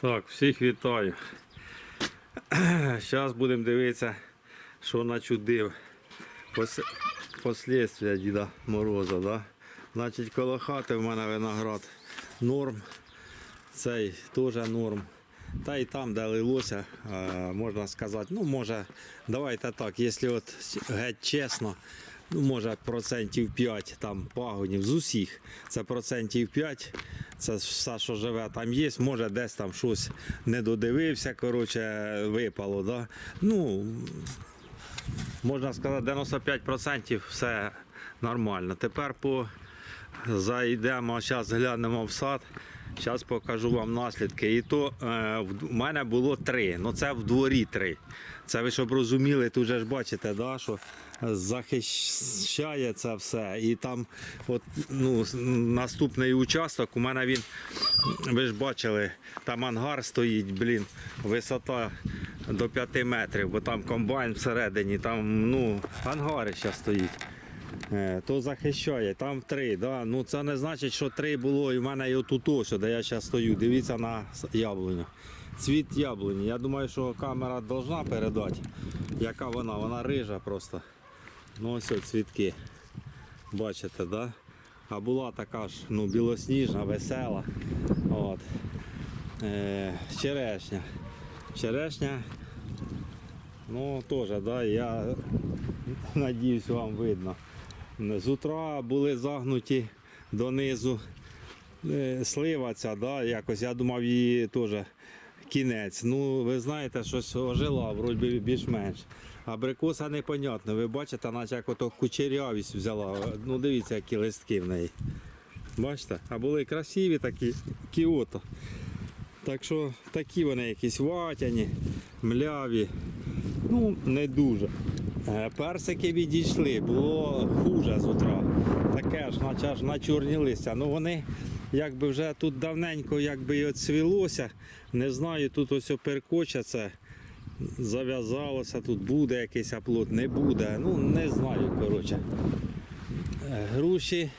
Так, всіх вітаю. Зараз будемо дивитися, що начудив. Пос... Послідствия Діда Мороза. Да? Значить, коло хати в мене виноград норм. Цей теж норм. Та і там, де лилося, е, можна сказати, ну може, давайте так, якщо от геть чесно, ну може процентів 5 там пагонів з усіх, це процентів 5, це все, що живе там є, може десь там щось не додивився, коротше, випало. Да? Ну, можна сказати, 95% все нормально. Тепер по зайдемо, зараз глянемо в сад. Зараз покажу вам наслідки. І то е, в мене було три. Ну це в дворі три. Це ви щоб розуміли, тут же ж бачите, да, що захищає це все. І там от, ну, наступний участок, у мене він, ви ж бачили, там ангар стоїть, блін, висота до 5 метрів, бо там комбайн всередині, там ну, ангари ще стоїть. Е, то захищає, там три. Да? Ну це не значить, що три було і в мене отут ось, де я зараз стою. Дивіться на яблуню. Цвіт яблуні. Я думаю, що камера повинна передати, яка вона, вона рижа просто. Ну ось ось цвітки. Бачите, да? А була така ж ну, білосніжна, весела. От. Е, черешня. Черешня. Ну теж, да, я надіюсь, вам видно. З утра були загнуті донизу е, слива ця, да, якось я думав її теж кінець. Ну, ви знаєте, щось ожила, вроді більш-менш. Абрикоса непонятно. Ви бачите, наче як ото кучерявість взяла. Ну дивіться, які листки в неї. Бачите? А були красиві такі кіото. Так що такі вони якісь ватяні, мляві. Ну, не дуже. Е, Персики відійшли, було хуже з утра. Таке ж, наче аж начорнілися. Ну вони якби вже тут давненько якби і оцвілося. Не знаю, тут ось перкочаться, зав'язалося, тут буде якийсь оплот, не буде. Ну, не знаю, коротше. Е, Груші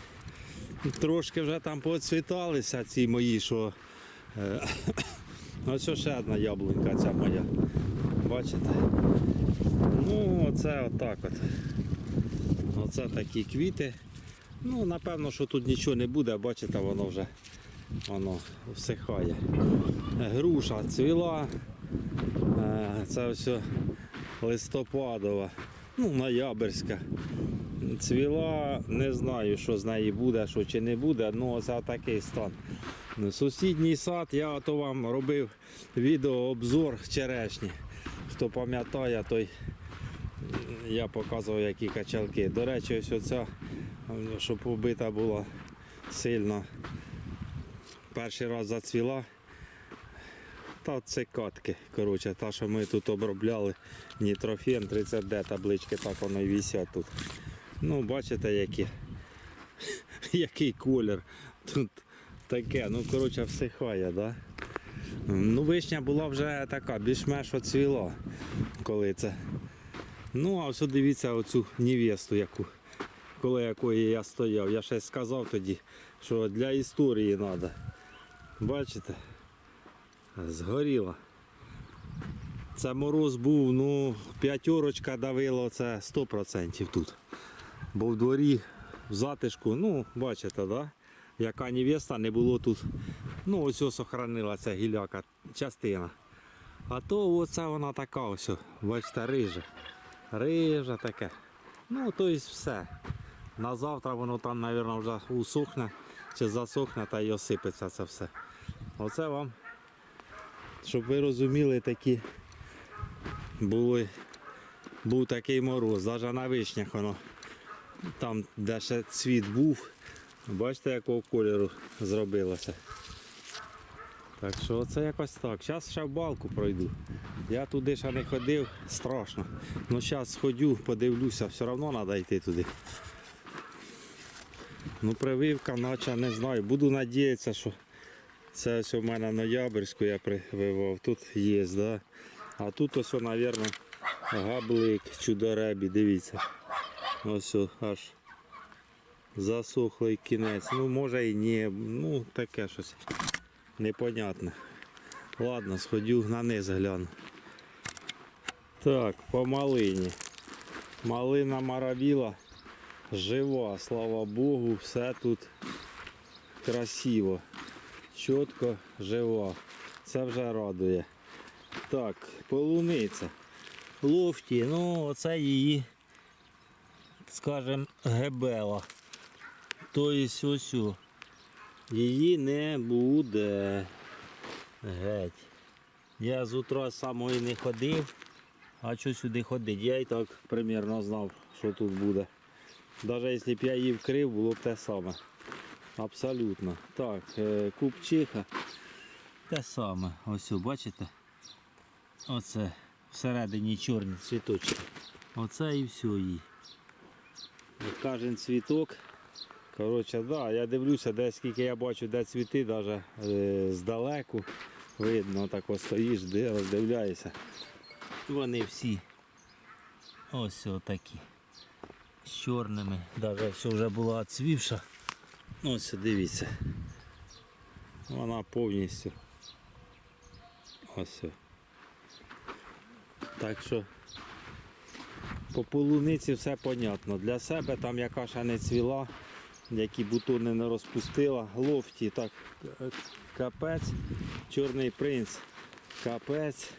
трошки вже там поцвіталися, ці мої, що. е, Ось ще одна яблунька ця моя. Бачите? Ну, оце отак от. Оце такі квіти. Ну, напевно, що тут нічого не буде, бачите, воно вже воно всихає. Груша цвіла. Е, Це все листопадова, ну, ноябрьська. Цвіла, не знаю, що з неї буде, що чи не буде, ну оце такий стан. Сусідній сад, я ото вам робив відеообзор черешні. Хто пам'ятає, той я показував, які качалки. До речі, ось оця, щоб побита була сильно. Перший раз зацвіла. Та це катки. Коротше, та, що ми тут обробляли нітрофен 30D таблички, так воно і висять тут. Ну, бачите, які, який колір. Тут таке, ну коротше, всихає, да? Ну, вишня була вже така, більш-менш оцвіла, коли це. Ну, а ось дивіться оцю невесту, яку, коли якої я стояв. Я ще сказав тоді, що для історії треба. Бачите? Згоріла. Це мороз був, ну, п'ятерочка давило, це 100% тут. Бо в дворі, в затишку, ну, бачите, да? яка невеста не було тут. Ну, ось ось сохранилася гіляка частина. А то оце вона така ось, бачите, рижа. Рижа таке. Ну, то есть все. На завтра воно там, мабуть, вже усохне чи засохне та й осипеться це все. Оце вам, щоб ви розуміли, такі були, був такий мороз, навіть на вишнях воно. Там, де ще цвіт був, бачите, якого кольору зробилося. Так що це якось так. Зараз ще в балку пройду. Я туди ще не ходив, страшно. Ну зараз сходю, подивлюся, все одно треба йти туди. Ну прививка, наче не знаю. Буду надіятися, що це ось у мене ноябрьську я прививав. Тут є, да? А тут ось, мабуть, габлик, чудоребі, дивіться. Ось аж засохлий кінець. Ну може і ні. Ну таке щось непонятне. Ладно, сходю на низ гляну. Так, по малині. Малина маравіла жива, слава Богу, все тут красиво, чітко жива. Це вже радує. Так, полуниця. Лофті, ну оце її, скажем, гебела. Тобто ось. Її не буде. Геть. Я з утра самого і не ходив, а що сюди ходить? Я і так примірно знав, що тут буде. Навіть якщо б я її вкрив, було б те саме. Абсолютно. Так, е, купчиха. Те саме. Ось, бачите? Оце всередині чорні цвіточки. Оце і все їй. Кожен цвіток. Коротше, да, я дивлюся, де скільки я бачу, де цвіти, навіть е, здалеку. Видно, так ось стоїш, роздивляєшся. Вони всі ось такі. З чорними. Навіть що вже була цвівша. Ось дивіться. Вона повністю. Ось. Так що по полуниці все понятно. Для себе там яка ще не цвіла, які бутони не розпустила. Лофті так е, капець. Чорний принц капець.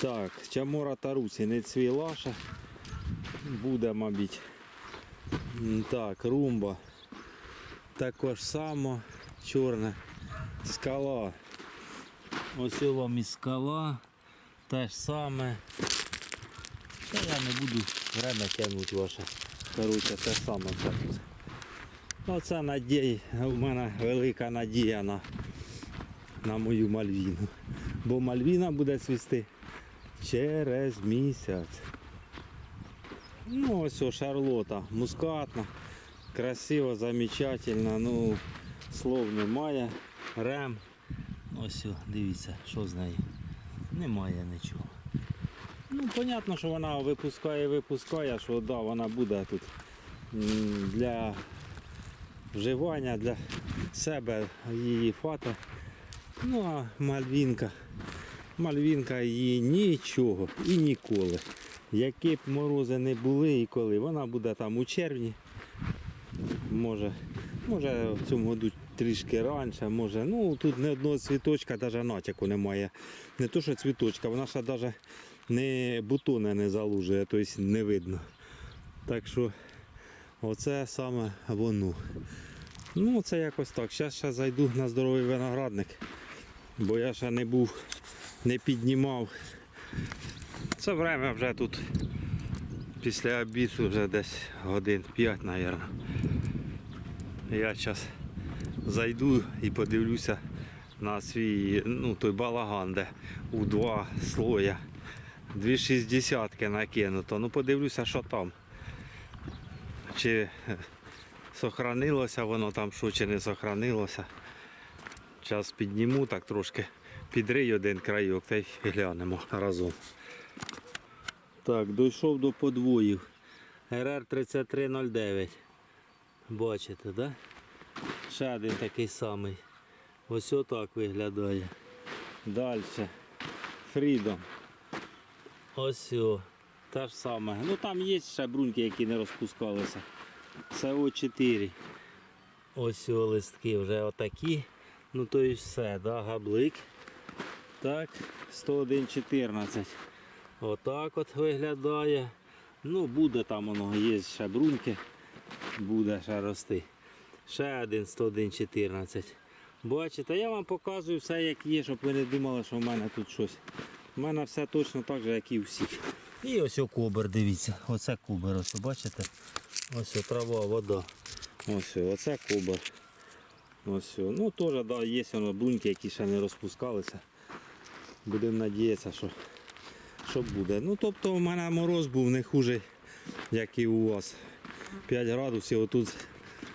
Так, Чамора Тарусі не цвіла ще. Буде, мабуть. Так, румба. Також само чорна скала. Ось вам і скала. Те ж саме. Та я не буду время тягнути ваше. Короче, те саме тут. Оце надія, у мене велика надія на, на мою мальвіну. Бо мальвіна буде цвісти через місяць. Ну ось о, шарлота, мускатна, красиво, замечательно, ну слов немає. Рем. Ось дивіться, що з нею. Немає нічого. Ну, понятно, що вона випускає, випускає, що да, вона буде тут для вживання, для себе її фата. Ну а мальвінка. Мальвінка її нічого і ніколи. Які б морози не були і коли, вона буде там у червні. Може, може в цьому году трішки раніше, може. Ну тут ні одного цвіточка, навіть натяку немає. Не то, що цвіточка, вона ще навіть не бутони не залужує, тобто не видно. Так що оце саме воно. Ну це якось так. Зараз ще зайду на здоровий виноградник, бо я ще не був, не піднімав. Це время вже тут після обіду вже десь годин 5, мабуть. Я зараз зайду і подивлюся на свій ну, той балаган, де у два слоя. Дві шістдесятки накинуто. Ну подивлюся, що там. Чи е, сохранилося воно там, що чи не сохранилося. Зараз підніму так трошки, підрий один крайок та й глянемо разом. Так, дійшов до подвоїв. РР 3309. Бачите, так? Да? Ще один такий самий. Ось отак виглядає. Далі. Фрідом. Ось о. Те ж саме. Ну там є ще бруньки, які не розпускалися. Це О4. Ось о листки вже отакі. Ну то і все, да, габлик. Так, 101,14. Отак от виглядає. Ну, буде там воно, є ще бруньки, буде ще рости. Ще один 101,14. Бачите, я вам показую все, як є, щоб ви не думали, що в мене тут щось. У мене все точно так же, як і у всіх. І ось о кобер, дивіться. Оце кубер, ось бачите? Ось трава, вода. Ось оце кубер. Ось. Ну теж да, є бруньки, які ще не розпускалися. Будемо надіятися, що, що буде. Ну тобто у мене мороз був не хуже, як і у вас. 5 градусів отут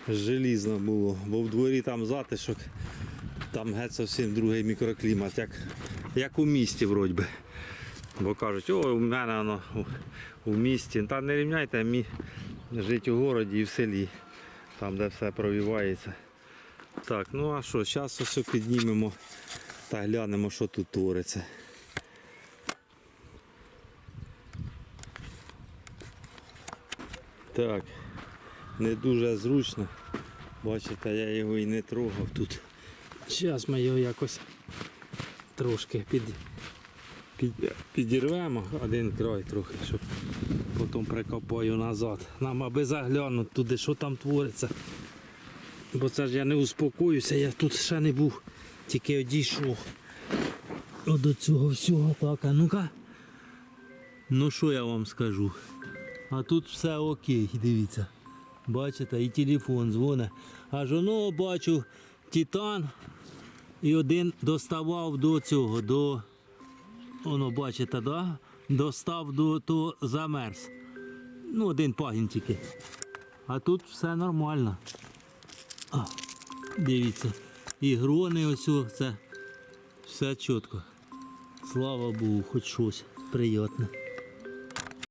желізно було, бо в дворі там затишок, там геть зовсім другий мікроклімат, як, як у місті вроді би. Бо кажуть, ой, у мене воно у, місті. Та не рівняйте мі жити у городі і в селі, там де все провівається. Так, ну а що, зараз ось піднімемо Та глянемо, що тут твориться. Так, не дуже зручно. Бачите, я його і не трогав тут. Зараз ми його якось трошки під, під, підірвемо один край трохи, щоб потім прикопаю назад. Нам аби заглянути туди, що там твориться. Бо це ж я не успокоюся, я тут ще не був, тільки одійшов. До цього всього так, а ну-ка. Ну що я вам скажу? А тут все окей, дивіться. Бачите, і телефон дзвонить. Аж воно бачу титан. І один доставав до цього, до. Воно, бачите, да? Достав до того замерз. Ну, один пагін тільки. А тут все нормально. А, дивіться. І грони ось це все чітко. Слава Богу, хоч щось приємне.